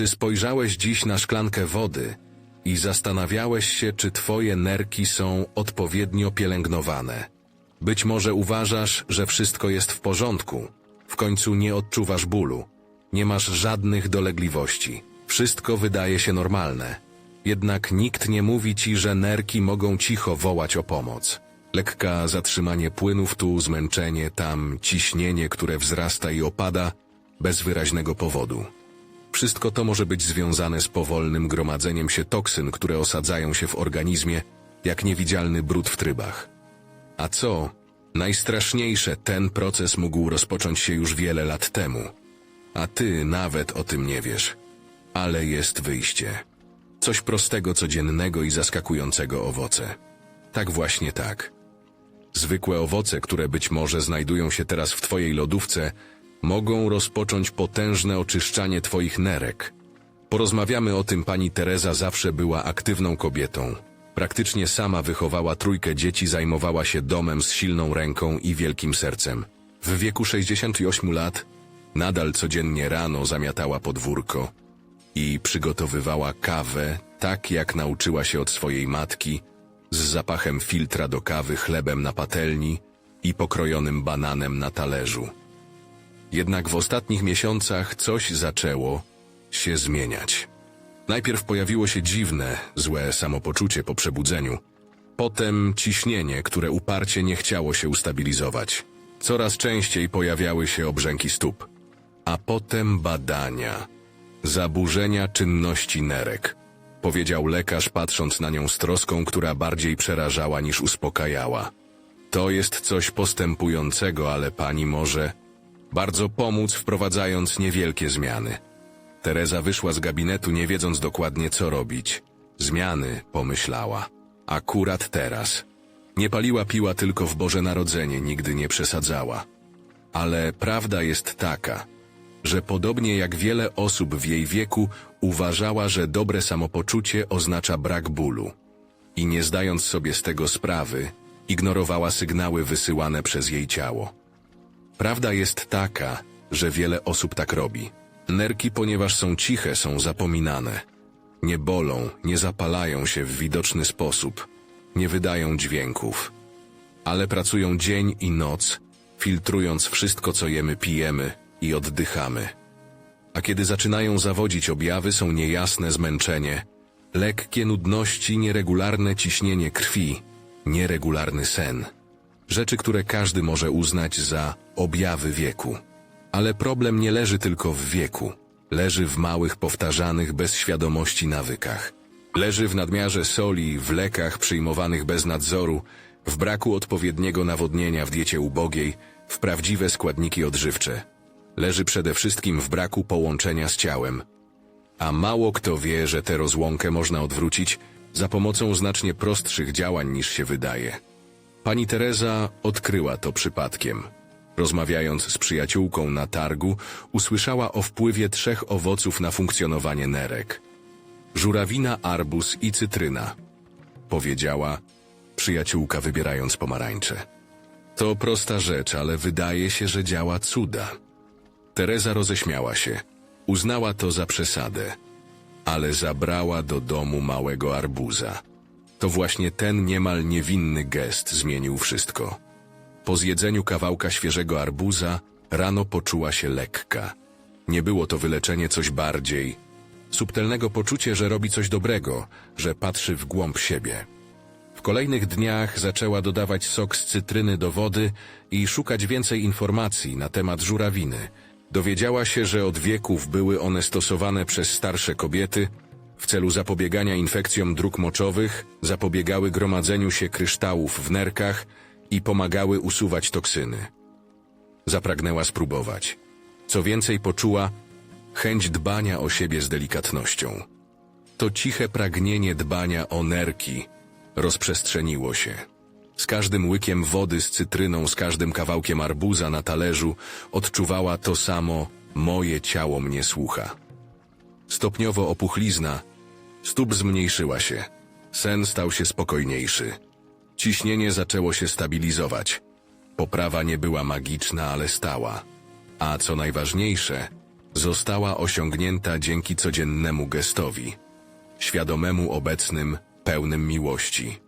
Czy spojrzałeś dziś na szklankę wody i zastanawiałeś się, czy twoje nerki są odpowiednio pielęgnowane? Być może uważasz, że wszystko jest w porządku. W końcu nie odczuwasz bólu. Nie masz żadnych dolegliwości. Wszystko wydaje się normalne. Jednak nikt nie mówi ci, że nerki mogą cicho wołać o pomoc. Lekka zatrzymanie płynów tu, zmęczenie tam, ciśnienie, które wzrasta i opada bez wyraźnego powodu. Wszystko to może być związane z powolnym gromadzeniem się toksyn, które osadzają się w organizmie jak niewidzialny brud w trybach. A co? Najstraszniejsze, ten proces mógł rozpocząć się już wiele lat temu. A ty nawet o tym nie wiesz. Ale jest wyjście. Coś prostego, codziennego i zaskakującego owoce. Tak właśnie tak. Zwykłe owoce, które być może znajdują się teraz w twojej lodówce, mogą rozpocząć potężne oczyszczanie twoich nerek. Porozmawiamy o tym, pani Teresa zawsze była aktywną kobietą. Praktycznie sama wychowała trójkę dzieci, zajmowała się domem z silną ręką i wielkim sercem. W wieku 68 lat nadal codziennie rano zamiatała podwórko i przygotowywała kawę tak, jak nauczyła się od swojej matki, z zapachem filtra do kawy, chlebem na patelni i pokrojonym bananem na talerzu. Jednak w ostatnich miesiącach coś zaczęło się zmieniać. Najpierw pojawiło się dziwne, złe samopoczucie po przebudzeniu. Potem ciśnienie, które uparcie nie chciało się ustabilizować. Coraz częściej pojawiały się obrzęki stóp. A potem badania. Zaburzenia czynności nerek. Powiedział lekarz, patrząc na nią z troską, która bardziej przerażała niż uspokajała. To jest coś postępującego, ale pani może bardzo pomóc, wprowadzając niewielkie zmiany. Teresa wyszła z gabinetu, nie wiedząc dokładnie, co robić. Zmiany, pomyślała. Akurat teraz. Nie paliła piła tylko w Boże Narodzenie, nigdy nie przesadzała. Ale prawda jest taka, że podobnie jak wiele osób w jej wieku uważała, że dobre samopoczucie oznacza brak bólu. I nie zdając sobie z tego sprawy, ignorowała sygnały wysyłane przez jej ciało. Prawda jest taka, że wiele osób tak robi. Nerki, ponieważ są ciche, są zapominane. Nie bolą, nie zapalają się w widoczny sposób, nie wydają dźwięków. Ale pracują dzień i noc, filtrując wszystko, co jemy, pijemy i oddychamy. A kiedy zaczynają zawodzić objawy, są niejasne zmęczenie, lekkie nudności, nieregularne ciśnienie krwi, nieregularny sen. Rzeczy, które każdy może uznać za objawy wieku. Ale problem nie leży tylko w wieku. Leży w małych, powtarzanych bez świadomości nawykach. Leży w nadmiarze soli, w lekach przyjmowanych bez nadzoru, w braku odpowiedniego nawodnienia w diecie ubogiej, w prawdziwe składniki odżywcze. Leży przede wszystkim w braku połączenia z ciałem. A mało kto wie, że tę rozłąkę można odwrócić za pomocą znacznie prostszych działań niż się wydaje. Pani Teresa odkryła to przypadkiem. Rozmawiając z przyjaciółką na targu, usłyszała o wpływie trzech owoców na funkcjonowanie nerek. Żurawina, arbuz i cytryna. Powiedziała przyjaciółka wybierając pomarańcze. To prosta rzecz, ale wydaje się, że działa cuda. Teresa roześmiała się. Uznała to za przesadę. Ale zabrała do domu małego arbuza. To właśnie ten niemal niewinny gest zmienił wszystko. Po zjedzeniu kawałka świeżego arbuza rano poczuła się lekka. Nie było to wyleczenie coś bardziej. Subtelnego poczucie, że robi coś dobrego, że patrzy w głąb siebie. W kolejnych dniach zaczęła dodawać sok z cytryny do wody i szukać więcej informacji na temat żurawiny. Dowiedziała się, że od wieków były one stosowane przez starsze kobiety w celu zapobiegania infekcjom dróg moczowych, zapobiegały gromadzeniu się kryształów w nerkach i pomagały usuwać toksyny. Zapragnęła spróbować. Co więcej, poczuła chęć dbania o siebie z delikatnością. To ciche pragnienie dbania o nerki rozprzestrzeniło się. Z każdym łykiem wody z cytryną, z każdym kawałkiem arbuza na talerzu odczuwała to samo moje ciało mnie słucha. Stopniowo opuchlizna stóp zmniejszyła się. Sen stał się spokojniejszy. Ciśnienie zaczęło się stabilizować. Poprawa nie była magiczna, ale stała. A co najważniejsze, została osiągnięta dzięki codziennemu gestowi, świadomemu obecnym, pełnym miłości.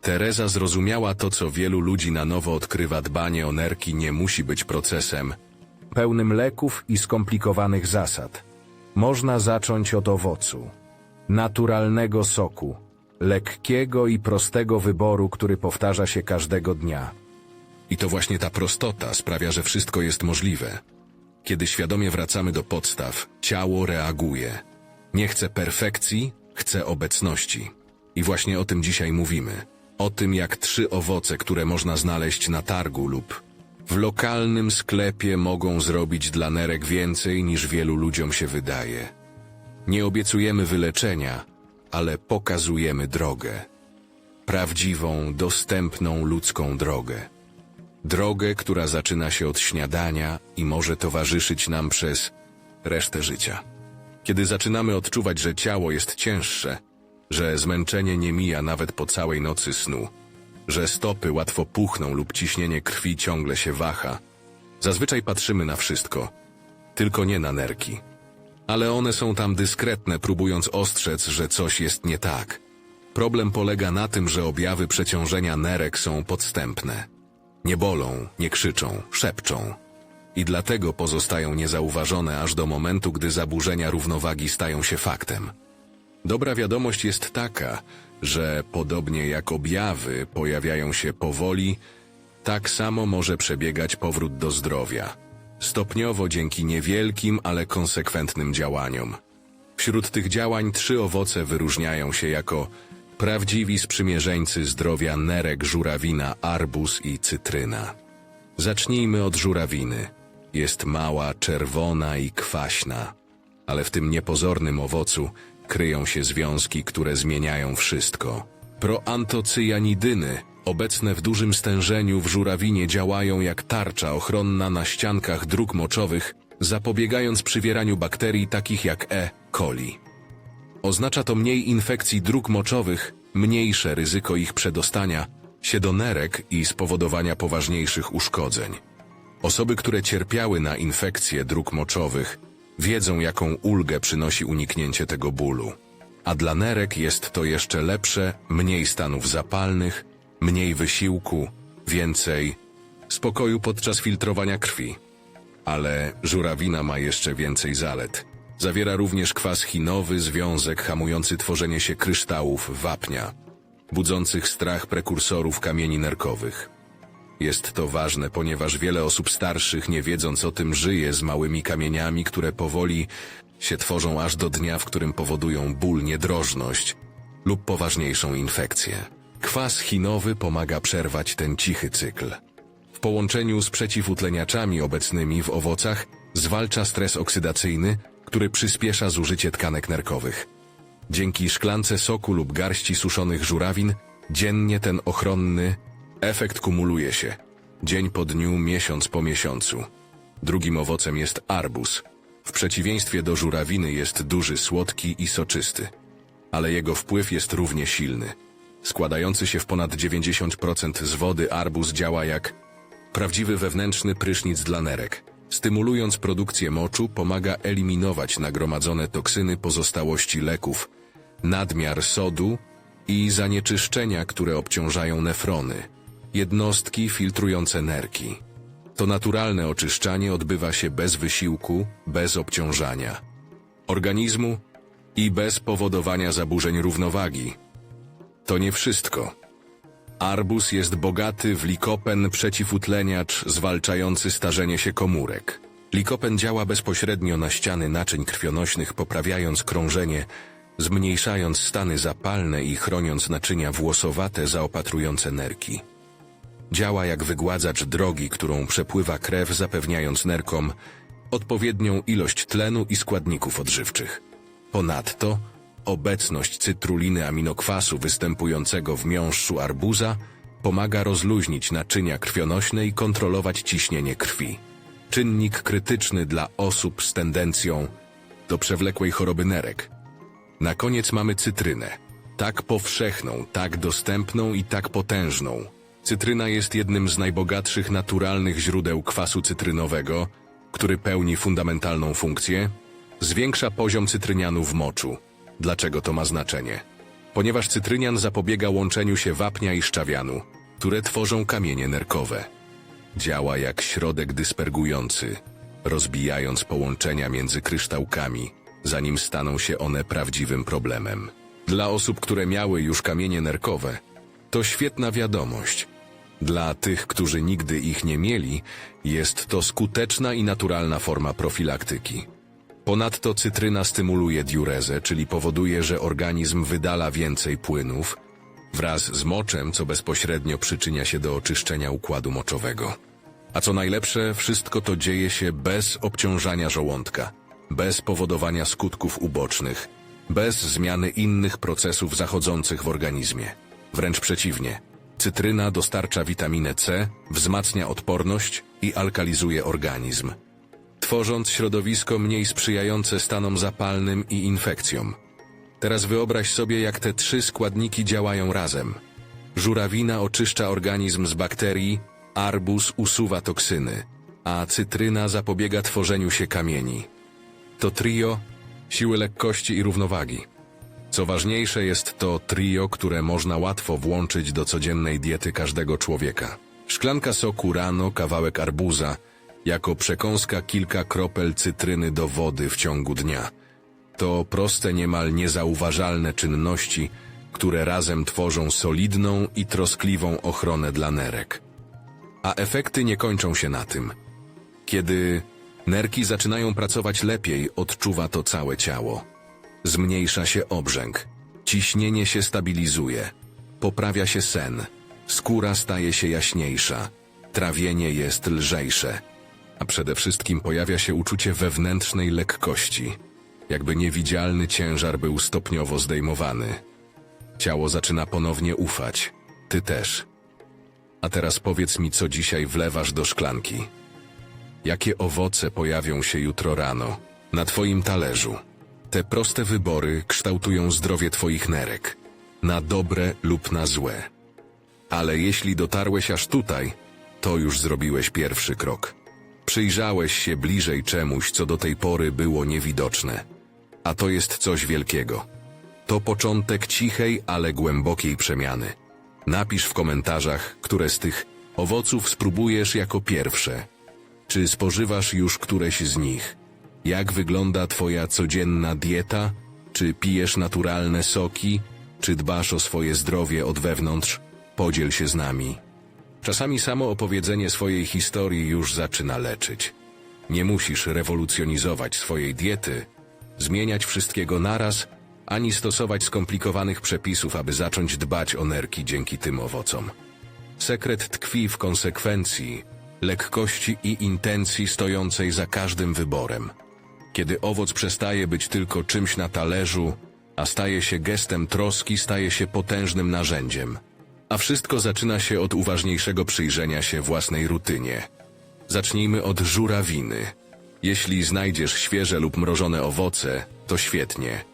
Teresa zrozumiała to, co wielu ludzi na nowo odkrywa dbanie o nerki nie musi być procesem, pełnym leków i skomplikowanych zasad. Można zacząć od owocu, naturalnego soku, lekkiego i prostego wyboru, który powtarza się każdego dnia. I to właśnie ta prostota sprawia, że wszystko jest możliwe. Kiedy świadomie wracamy do podstaw, ciało reaguje. Nie chce perfekcji, chce obecności. I właśnie o tym dzisiaj mówimy. O tym, jak trzy owoce, które można znaleźć na targu lub w lokalnym sklepie mogą zrobić dla nerek więcej niż wielu ludziom się wydaje. Nie obiecujemy wyleczenia, ale pokazujemy drogę. Prawdziwą, dostępną ludzką drogę. Drogę, która zaczyna się od śniadania i może towarzyszyć nam przez resztę życia. Kiedy zaczynamy odczuwać, że ciało jest cięższe, że zmęczenie nie mija nawet po całej nocy snu, że stopy łatwo puchną lub ciśnienie krwi ciągle się waha, zazwyczaj patrzymy na wszystko, tylko nie na nerki. Ale one są tam dyskretne, próbując ostrzec, że coś jest nie tak. Problem polega na tym, że objawy przeciążenia nerek są podstępne. Nie bolą, nie krzyczą, szepczą. I dlatego pozostają niezauważone aż do momentu, gdy zaburzenia równowagi stają się faktem. Dobra wiadomość jest taka, że podobnie jak objawy pojawiają się powoli, tak samo może przebiegać powrót do zdrowia. Stopniowo dzięki niewielkim, ale konsekwentnym działaniom. Wśród tych działań trzy owoce wyróżniają się jako prawdziwi sprzymierzeńcy zdrowia nerek, żurawina, arbuz i cytryna. Zacznijmy od żurawiny. Jest mała, czerwona i kwaśna, ale w tym niepozornym owocu kryją się związki, które zmieniają wszystko. Proantocjanidyny, obecne w dużym stężeniu w żurawinie, działają jak tarcza ochronna na ściankach dróg moczowych, zapobiegając przywieraniu bakterii takich jak E. coli. Oznacza to mniej infekcji dróg moczowych, mniejsze ryzyko ich przedostania się do nerek i spowodowania poważniejszych uszkodzeń. Osoby, które cierpiały na infekcje dróg moczowych, wiedzą, jaką ulgę przynosi uniknięcie tego bólu. A dla nerek jest to jeszcze lepsze, mniej stanów zapalnych, mniej wysiłku, więcej spokoju podczas filtrowania krwi. Ale żurawina ma jeszcze więcej zalet. Zawiera również kwas chinowy, związek hamujący tworzenie się kryształów wapnia, budzących strach prekursorów kamieni nerkowych. Jest to ważne, ponieważ wiele osób starszych, nie wiedząc o tym, żyje z małymi kamieniami, które powoli się tworzą aż do dnia, w którym powodują ból, niedrożność lub poważniejszą infekcję. Kwas chinowy pomaga przerwać ten cichy cykl. W połączeniu z przeciwutleniaczami obecnymi w owocach zwalcza stres oksydacyjny, który przyspiesza zużycie tkanek nerkowych. Dzięki szklance soku lub garści suszonych żurawin dziennie ten ochronny efekt kumuluje się. Dzień po dniu, miesiąc po miesiącu. Drugim owocem jest arbuz. W przeciwieństwie do żurawiny jest duży, słodki i soczysty. Ale jego wpływ jest równie silny. Składający się w ponad 90% z wody arbuz działa jak prawdziwy wewnętrzny prysznic dla nerek. Stymulując produkcję moczu, pomaga eliminować nagromadzone toksyny pozostałości leków, nadmiar sodu i zanieczyszczenia, które obciążają nefrony, jednostki filtrujące nerki. To naturalne oczyszczanie odbywa się bez wysiłku, bez obciążania organizmu i bez powodowania zaburzeń równowagi. To nie wszystko. Arbus jest bogaty w likopen przeciwutleniacz zwalczający starzenie się komórek. Likopen działa bezpośrednio na ściany naczyń krwionośnych, poprawiając krążenie, zmniejszając stany zapalne i chroniąc naczynia włosowate zaopatrujące nerki. Działa jak wygładzacz drogi, którą przepływa krew, zapewniając nerkom odpowiednią ilość tlenu i składników odżywczych. Ponadto obecność cytruliny aminokwasu występującego w miąższu arbuza pomaga rozluźnić naczynia krwionośne i kontrolować ciśnienie krwi. Czynnik krytyczny dla osób z tendencją do przewlekłej choroby nerek. Na koniec mamy cytrynę. Tak powszechną, tak dostępną i tak potężną. Cytryna jest jednym z najbogatszych naturalnych źródeł kwasu cytrynowego, który pełni fundamentalną funkcję, zwiększa poziom cytrynianu w moczu. Dlaczego to ma znaczenie? Ponieważ cytrynian zapobiega łączeniu się wapnia i szczawianu, które tworzą kamienie nerkowe. Działa jak środek dyspergujący, rozbijając połączenia między kryształkami, zanim staną się one prawdziwym problemem. Dla osób, które miały już kamienie nerkowe, to świetna wiadomość. Dla tych, którzy nigdy ich nie mieli, jest to skuteczna i naturalna forma profilaktyki. Ponadto cytryna stymuluje diurezę, czyli powoduje, że organizm wydala więcej płynów wraz z moczem, co bezpośrednio przyczynia się do oczyszczenia układu moczowego. A co najlepsze, wszystko to dzieje się bez obciążania żołądka, bez powodowania skutków ubocznych, bez zmiany innych procesów zachodzących w organizmie. Wręcz przeciwnie, cytryna dostarcza witaminę C, wzmacnia odporność i alkalizuje organizm, tworząc środowisko mniej sprzyjające stanom zapalnym i infekcjom. Teraz wyobraź sobie, jak te trzy składniki działają razem. Żurawina oczyszcza organizm z bakterii, arbuz usuwa toksyny, a cytryna zapobiega tworzeniu się kamieni. To trio siły lekkości i równowagi. Co ważniejsze jest to trio, które można łatwo włączyć do codziennej diety każdego człowieka. Szklanka soku rano, kawałek arbuza, jako przekąska kilka kropel cytryny do wody w ciągu dnia. To proste, niemal niezauważalne czynności, które razem tworzą solidną i troskliwą ochronę dla nerek. A efekty nie kończą się na tym. Kiedy nerki zaczynają pracować lepiej, odczuwa to całe ciało. Zmniejsza się obrzęk, ciśnienie się stabilizuje, poprawia się sen, skóra staje się jaśniejsza, trawienie jest lżejsze, a przede wszystkim pojawia się uczucie wewnętrznej lekkości, jakby niewidzialny ciężar był stopniowo zdejmowany. Ciało zaczyna ponownie ufać, ty też. A teraz powiedz mi, co dzisiaj wlewasz do szklanki. Jakie owoce pojawią się jutro rano na Twoim talerzu? Te proste wybory kształtują zdrowie Twoich nerek, na dobre lub na złe. Ale jeśli dotarłeś aż tutaj, to już zrobiłeś pierwszy krok. Przyjrzałeś się bliżej czemuś, co do tej pory było niewidoczne. A to jest coś wielkiego. To początek cichej, ale głębokiej przemiany. Napisz w komentarzach, które z tych owoców spróbujesz jako pierwsze. Czy spożywasz już któreś z nich? Jak wygląda Twoja codzienna dieta? Czy pijesz naturalne soki? Czy dbasz o swoje zdrowie od wewnątrz? Podziel się z nami. Czasami samo opowiedzenie swojej historii już zaczyna leczyć. Nie musisz rewolucjonizować swojej diety, zmieniać wszystkiego naraz, ani stosować skomplikowanych przepisów, aby zacząć dbać o nerki dzięki tym owocom. Sekret tkwi w konsekwencji, lekkości i intencji stojącej za każdym wyborem. Kiedy owoc przestaje być tylko czymś na talerzu, a staje się gestem troski, staje się potężnym narzędziem. A wszystko zaczyna się od uważniejszego przyjrzenia się własnej rutynie. Zacznijmy od żurawiny. Jeśli znajdziesz świeże lub mrożone owoce, to świetnie.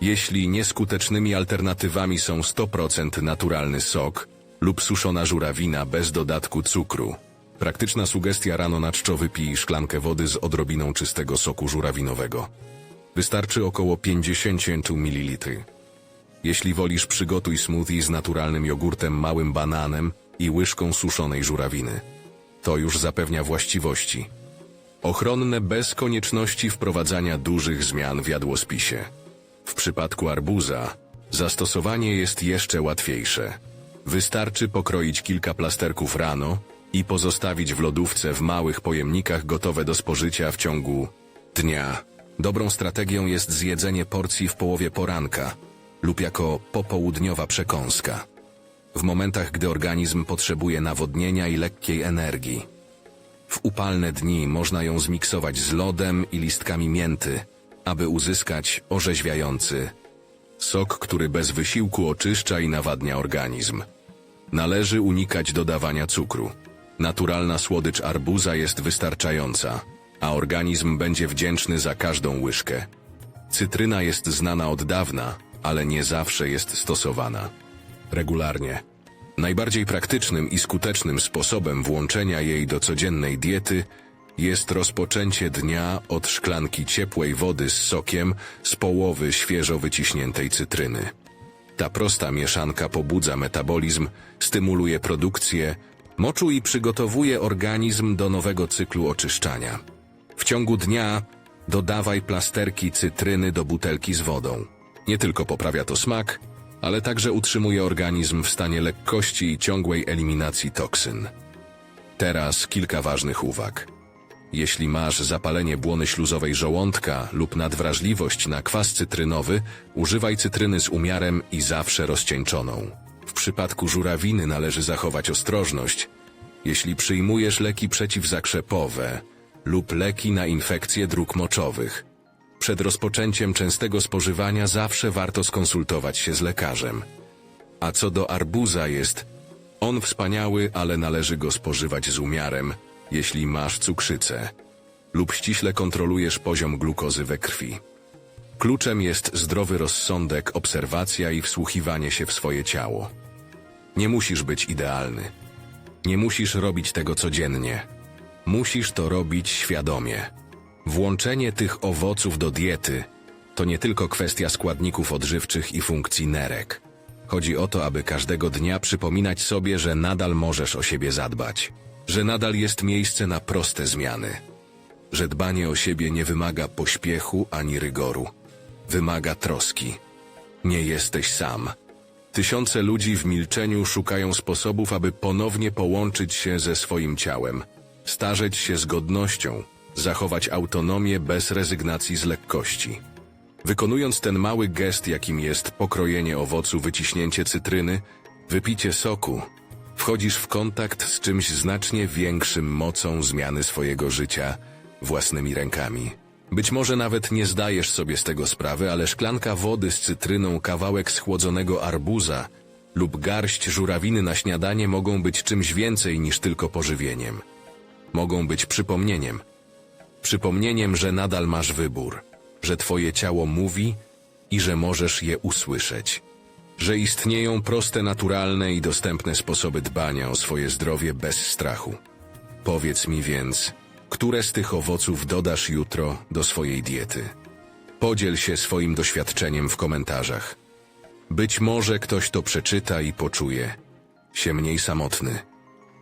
Jeśli nieskutecznymi alternatywami są 100% naturalny sok lub suszona żurawina bez dodatku cukru. Praktyczna sugestia rano na czczo wypij szklankę wody z odrobiną czystego soku żurawinowego. Wystarczy około 50 ml. Jeśli wolisz, przygotuj smoothie z naturalnym jogurtem, małym bananem i łyżką suszonej żurawiny. To już zapewnia właściwości. Ochronne bez konieczności wprowadzania dużych zmian w jadłospisie. W przypadku arbuza zastosowanie jest jeszcze łatwiejsze. Wystarczy pokroić kilka plasterków rano i pozostawić w lodówce w małych pojemnikach gotowe do spożycia w ciągu dnia. Dobrą strategią jest zjedzenie porcji w połowie poranka lub jako popołudniowa przekąska. W momentach, gdy organizm potrzebuje nawodnienia i lekkiej energii. W upalne dni można ją zmiksować z lodem i listkami mięty, aby uzyskać orzeźwiający sok, który bez wysiłku oczyszcza i nawadnia organizm. Należy unikać dodawania cukru. Naturalna słodycz arbuza jest wystarczająca, a organizm będzie wdzięczny za każdą łyżkę. Cytryna jest znana od dawna, ale nie zawsze jest stosowana. Regularnie. Najbardziej praktycznym i skutecznym sposobem włączenia jej do codziennej diety jest rozpoczęcie dnia od szklanki ciepłej wody z sokiem z połowy świeżo wyciśniętej cytryny. Ta prosta mieszanka pobudza metabolizm, stymuluje produkcję moczu i przygotowuje organizm do nowego cyklu oczyszczania. W ciągu dnia dodawaj plasterki cytryny do butelki z wodą. Nie tylko poprawia to smak, ale także utrzymuje organizm w stanie lekkości i ciągłej eliminacji toksyn. Teraz kilka ważnych uwag. Jeśli masz zapalenie błony śluzowej żołądka lub nadwrażliwość na kwas cytrynowy, używaj cytryny z umiarem i zawsze rozcieńczoną. W przypadku żurawiny należy zachować ostrożność. Jeśli przyjmujesz leki przeciwzakrzepowe lub leki na infekcje dróg moczowych, przed rozpoczęciem częstego spożywania zawsze warto skonsultować się z lekarzem. A co do arbuza jest on wspaniały, ale należy go spożywać z umiarem, jeśli masz cukrzycę lub ściśle kontrolujesz poziom glukozy we krwi. Kluczem jest zdrowy rozsądek, obserwacja i wsłuchiwanie się w swoje ciało. Nie musisz być idealny. Nie musisz robić tego codziennie. Musisz to robić świadomie. Włączenie tych owoców do diety to nie tylko kwestia składników odżywczych i funkcji nerek. Chodzi o to, aby każdego dnia przypominać sobie, że nadal możesz o siebie zadbać, że nadal jest miejsce na proste zmiany, że dbanie o siebie nie wymaga pośpiechu ani rygoru, wymaga troski. Nie jesteś sam. Tysiące ludzi w milczeniu szukają sposobów, aby ponownie połączyć się ze swoim ciałem, starzeć się z godnością, zachować autonomię bez rezygnacji z lekkości. Wykonując ten mały gest, jakim jest pokrojenie owocu, wyciśnięcie cytryny, wypicie soku, wchodzisz w kontakt z czymś znacznie większym mocą zmiany swojego życia własnymi rękami. Być może nawet nie zdajesz sobie z tego sprawy, ale szklanka wody z cytryną, kawałek schłodzonego arbuza lub garść żurawiny na śniadanie mogą być czymś więcej niż tylko pożywieniem. Mogą być przypomnieniem. Przypomnieniem, że nadal masz wybór, że twoje ciało mówi i że możesz je usłyszeć. Że istnieją proste, naturalne i dostępne sposoby dbania o swoje zdrowie bez strachu. Powiedz mi więc, które z tych owoców dodasz jutro do swojej diety? Podziel się swoim doświadczeniem w komentarzach. Być może ktoś to przeczyta i poczuje się mniej samotny.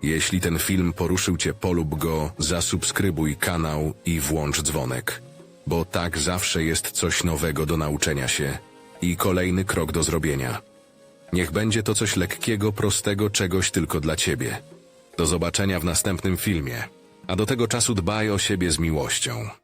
Jeśli ten film poruszył Cię, polub go, zasubskrybuj kanał i włącz dzwonek, bo tak zawsze jest coś nowego do nauczenia się i kolejny krok do zrobienia. Niech będzie to coś lekkiego, prostego, czegoś tylko dla Ciebie. Do zobaczenia w następnym filmie, a do tego czasu dbaj o siebie z miłością.